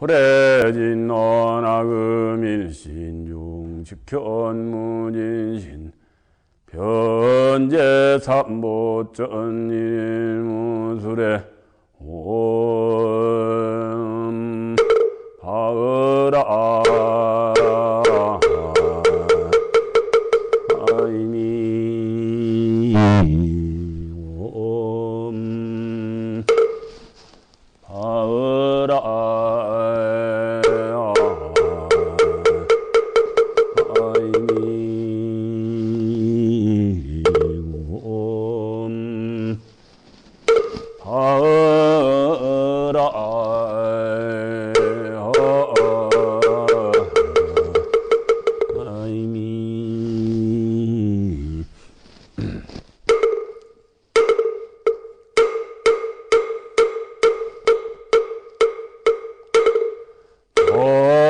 호래진 너나금일신중 직현무진신 변제 삼보전 일무술에 옴 바으라 아이미 옴 바으라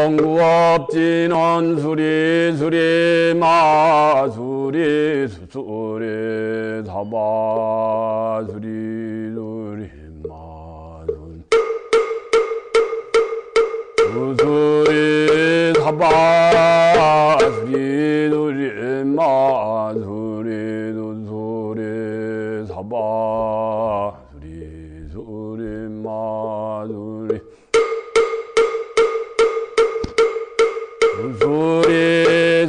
정구업진원 수리 수리 마 수리 수수리 사바 수리 수리 마순. 수수리 사바 수리 수리 마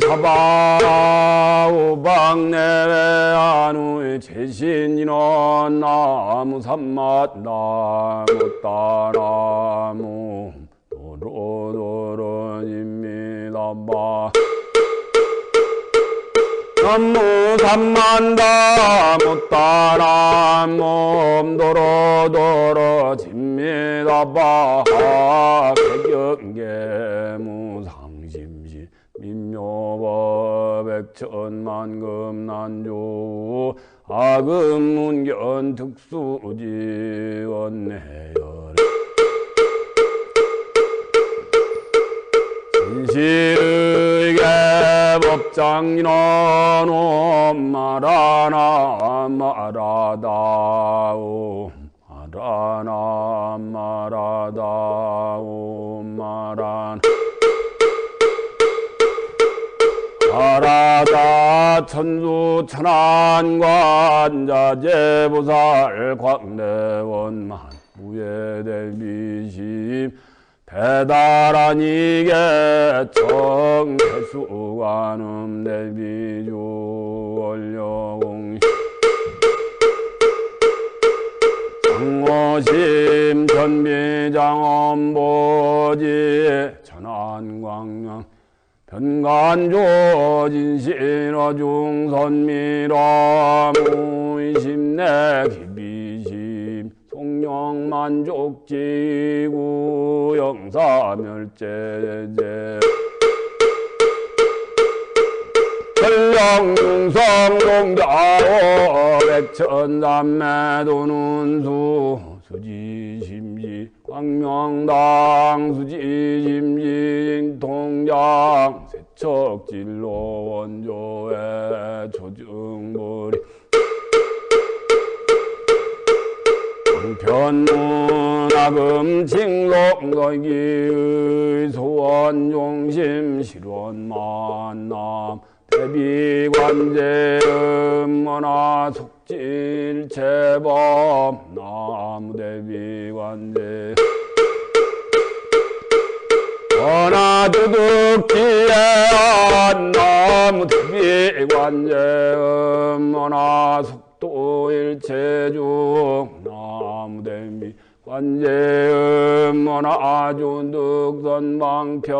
사바 오방내외 안우의 제신인원 나무 삼맛 나무 따나무 도로도로입니다. 바 나무 삼만다 못따라 몸 도로도로 집니다. 바 백경계 무상심시 민묘법 백 천만금 난조 아금문견 특수지원내열. 진실의계 법장인원 말하나 말하다오 말하나 말하다오 말한 말하다 천수 천안관자재보살 광대원만 무예대비심 대달한 이게 정태수관음 대비주 원려공 장어심 전비장엄보지 천안광명 변간조 진실어 중선미라 무의심내 기비심 송영만족지구 영사멸제제 전령중성동자오 백천삼매도는수 수지심 지 광명당 수지심지 통장 세척진로 원조의 조증벌이 편문학음 칭록거기의 소원종심 실원 만남 대비관제 음원화 속 질체법 나무대비관제. 원하두둑지에 나무대비관제 음원화 속도일체중 나무대비 관제음원화 아준득선방편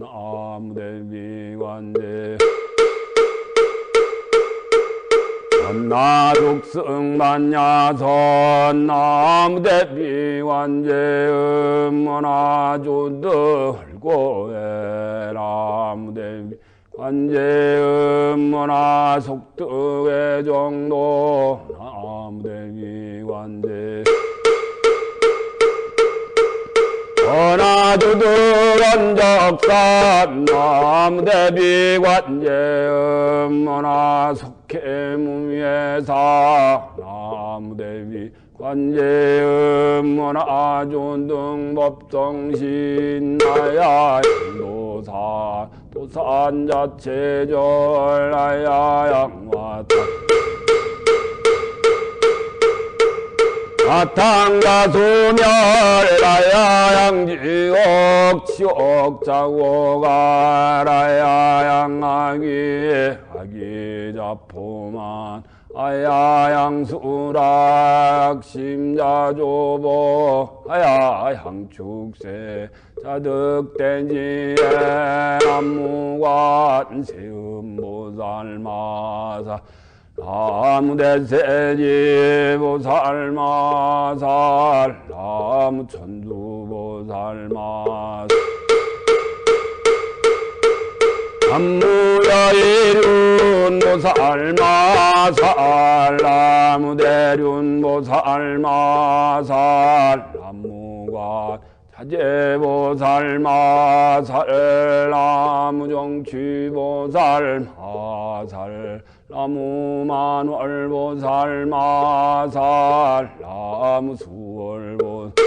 나무대비 관제 전나독승만야선 나무대비 관제음원화 준득을고에 나무대비 관제음문화 속득의 정도 나무대비 관제. 전하두득한 적산 나무대비 관제음문화 속해 무예사 나무대비 관제음문화존등 법정신 나야 도산 도산 자체절 나야 양화타 아탕가 소멸 라야 양지옥 치옥 자고가 라야 양아기 아기 자포만 아야 양수락 심자조보. 아야 양축세 자득된지에 남무관 세음보살마사. 나무대세지 보살마살. 나무천두보살마살 남무야일륜 보살마살 나무대륜 보살마살 남무관 자제보살마살 나무정취보살마살 나무만월보살마살 나무수월보 마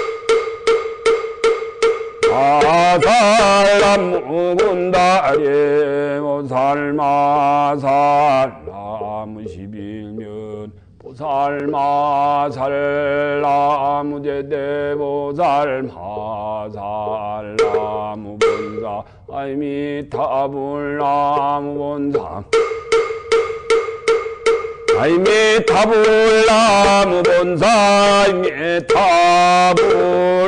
살 나무군다리 보살마살 나무십일면 보살마살 나무제대 보살마살 나무본사. 아이미타불 나무본사 아이미타불 나무본사 아이미타불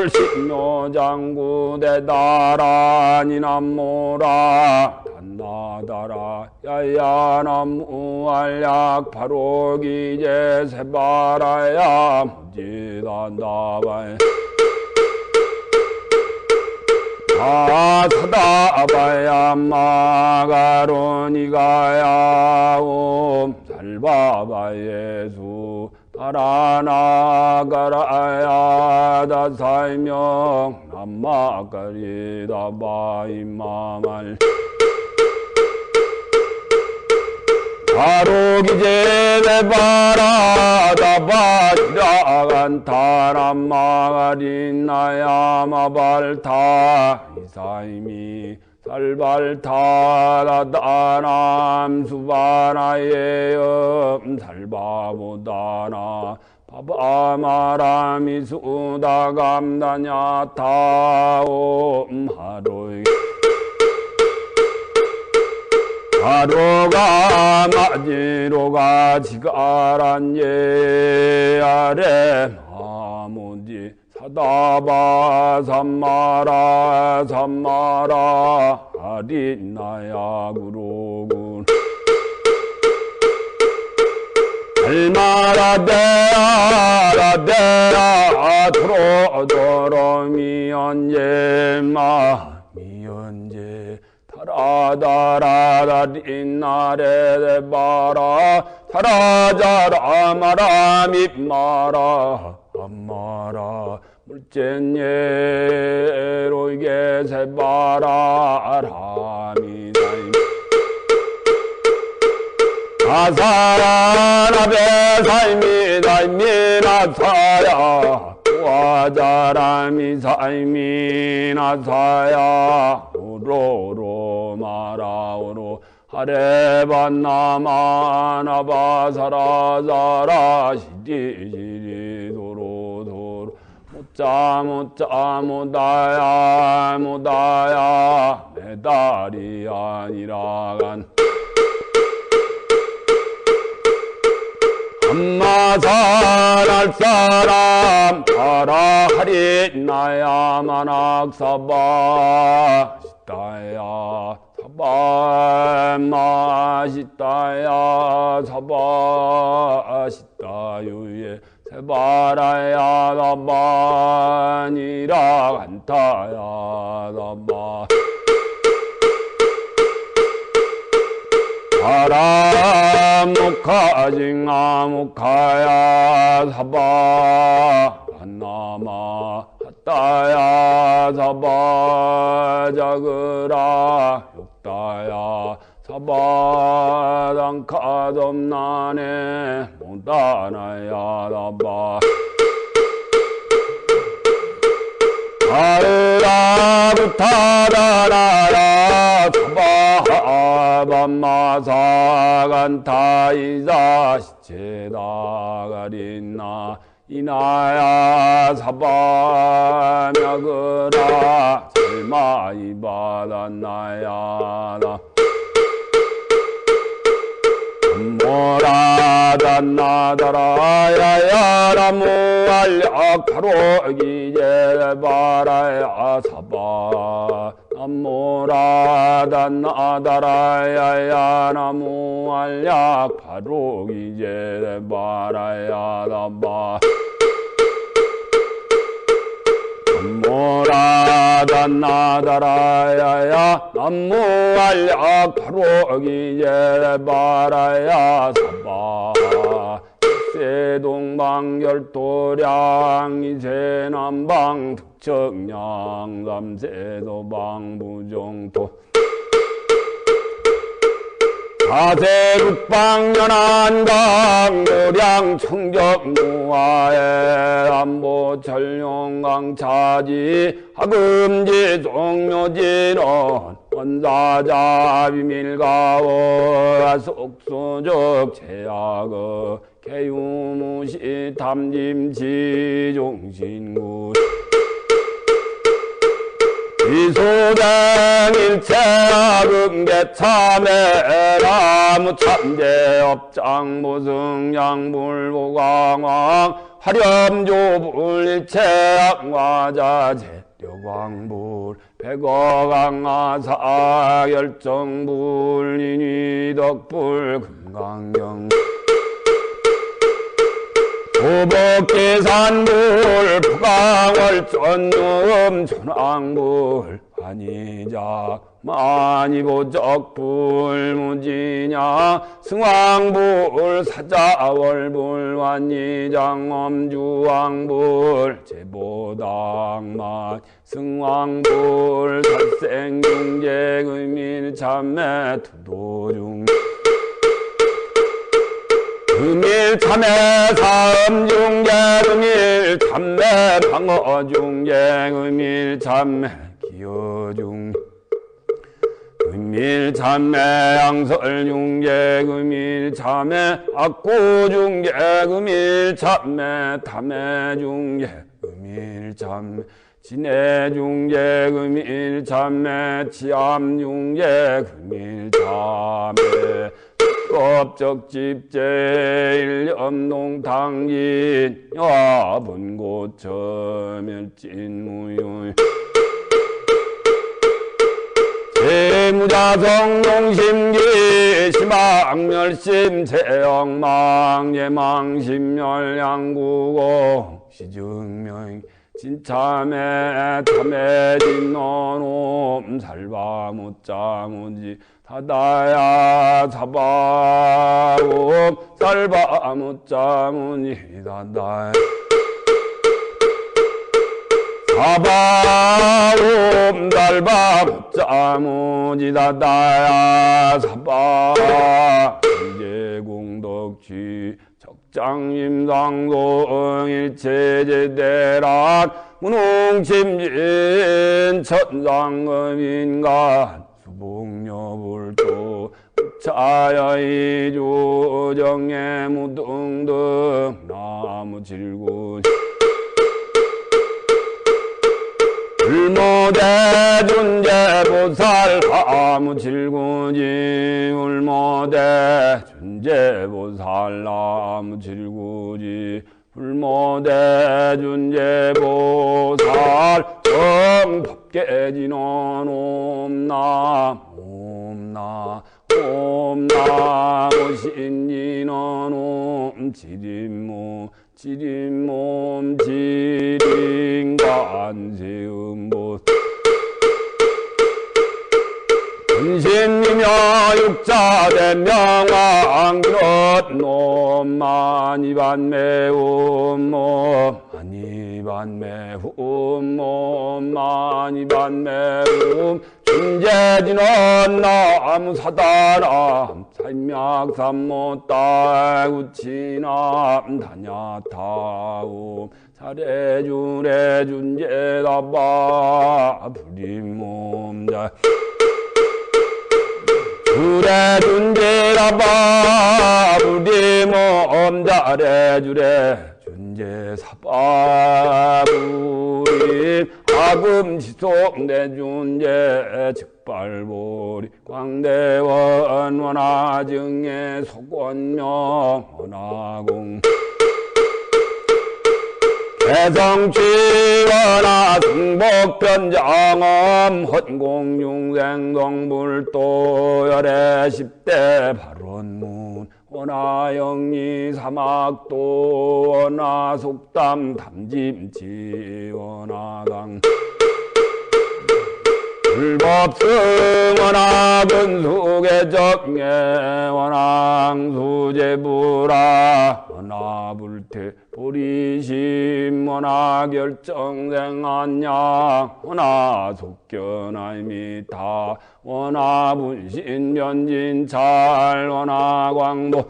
신묘장구 대다라니 남모라. 단나다라 야야 남무 알약 바로기제 세바라야 무지단다바이 아사다바야 마가로니가야 옴살 바바예수 따라 나가라 야 다사이명 남마가리다 바이마말. 바로기제 바라 다바라간 타람마가린나야마발타 이사이미 살발타라다남 수바나예엄 살바보다나 바바마라미 수다감다냐타옴 하로이 하로가 마지로가 지가란 예 아래 사다바 삼마라 삼마라 아리나야 구로군. 알마라 데아라 데아 도로도로미연제마 미연제 타라다라다린나레 바라 타라자라 마라 물 젠예 로 이게 세바라 라미다임 아사라나베 삶이 삶이나사야. 와자라미 삶이나사야. 우로로 마라우로 하레반나마나바사라사라. 시디시디 도로도로 못자 못다야 못다야. 메달이 아니라간. 엄마살할 사람 바라하리. 나야 만악사바. 시다야 사바. 마시다야 사바. 시다유에 세바라야 나바니라 간타야 나바 바람목하징아 목하야 사바 한나마 핫다야 사바 자그라 욕다야 사바 못 다나야 다바 아르라부타다라라. 사바밤마사간타이자 시체다가린나. 이나야 사바며그라. 설마이바다나야나 모라다 나다라야야라무알약 바로 기제 바라야 사바. 남모라다나다라야야 나무알약 바로 기제 바라야 나바 모라다 나다라야야 남무알약 바로 기제 바라야 사바 세동방 열도량 이세남방 득정량 남세도방 부정토 사세국방 연안강 노량 청정무화에 안보 전용강 차지 하금지 종묘지론 원사자 비밀가워 속수적 제약어 개유무시 탐짐지 종신구 이소댕일체악음계 참해라무 참제 업장 무승양불보광왕 화렴조불일체악화자재 려광불 백어강화사 열정불 인위덕불 금강경 오복계산불 부강월전누음 천왕불. 한이자 만이보적불 무지냐? 승왕불 사자월불 완이장엄주왕불. 제보당만 승왕불 살생중재의밀참매 투도중 금일 사음 중재 금일 참매 방어 중재 금일 참매 기여 중 금일 참매 양설 중재 금일 참매 악구 중재 금일 참매 탐매 중재 금일 참매 진해 중재 금일 참매 치암 중재 금일 참매 겁적집제 일 염농당진 야분고처멸진무유 세무자성 용심기 시망멸심 세영망 예망심멸양구고 시증명 진참에 참에 진노놈 살바무자무지 다다야 사바옴 살바무자무니 다다야 사바옴 달바무자무지 다다야 사바 이제공덕취 적장임상도 일체제대란 문홍침진 천상금인간 수복녀불도 차야이조 정예 무등등 나무질구 울모대 존재 보살 나무질구지 울모대 존재 보살 나무질구지 불모대 존재 보살 정법계 진원 옴나 옴나 옴나 오신인원 옴 지림모 지림관세 은신이며 육자대명왕기롯 놈만이반 매움 몸 만이반 매움 몸 만이반 매움 인재진원 나무 사다람 살맥삼모 딸구치남 다냐타움 사례주례 준제다바 부리몸자 주례 준제다바 부리몸자 레주례. 준제사바 부리 아금지속 내 준제 즉발보리. 광대원 원하증의 속원명 원하공 개성치원하 승복변장엄 헌공중생동불도 열애 십대 발원문 원하영리 사막도 원하 속담 담짐지 원하강 불법승원하 근수계적예 원항수제부라 원하불태 보리심 원하 결정생안양 원하 속견아이미타 원하 분신 면진찰 원하 광도.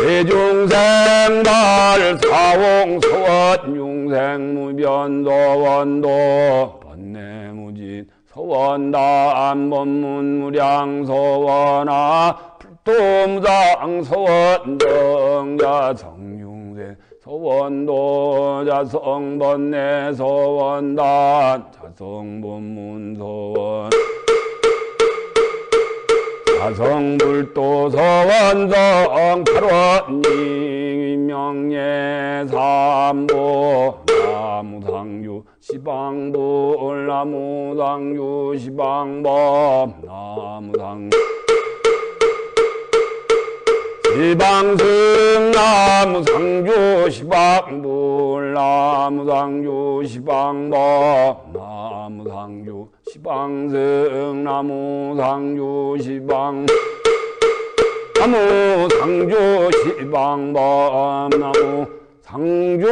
대중생발 사홍소원 융생무변도 원도. 번뇌무진 소원단 법문무량 소원아 불도무장 소원 정자 성융생 소원도 자 성번뇌 소원단 자성법문 소원. 자성불도 서원성 팔원님 명예 삼보 나무상유 시방불 나무상유 시방법 나무상 시방승 나무상주 시방불 나무상주 시방법 나무상주 시방승 나무상주 시방 나무상주 시방법 나무 상주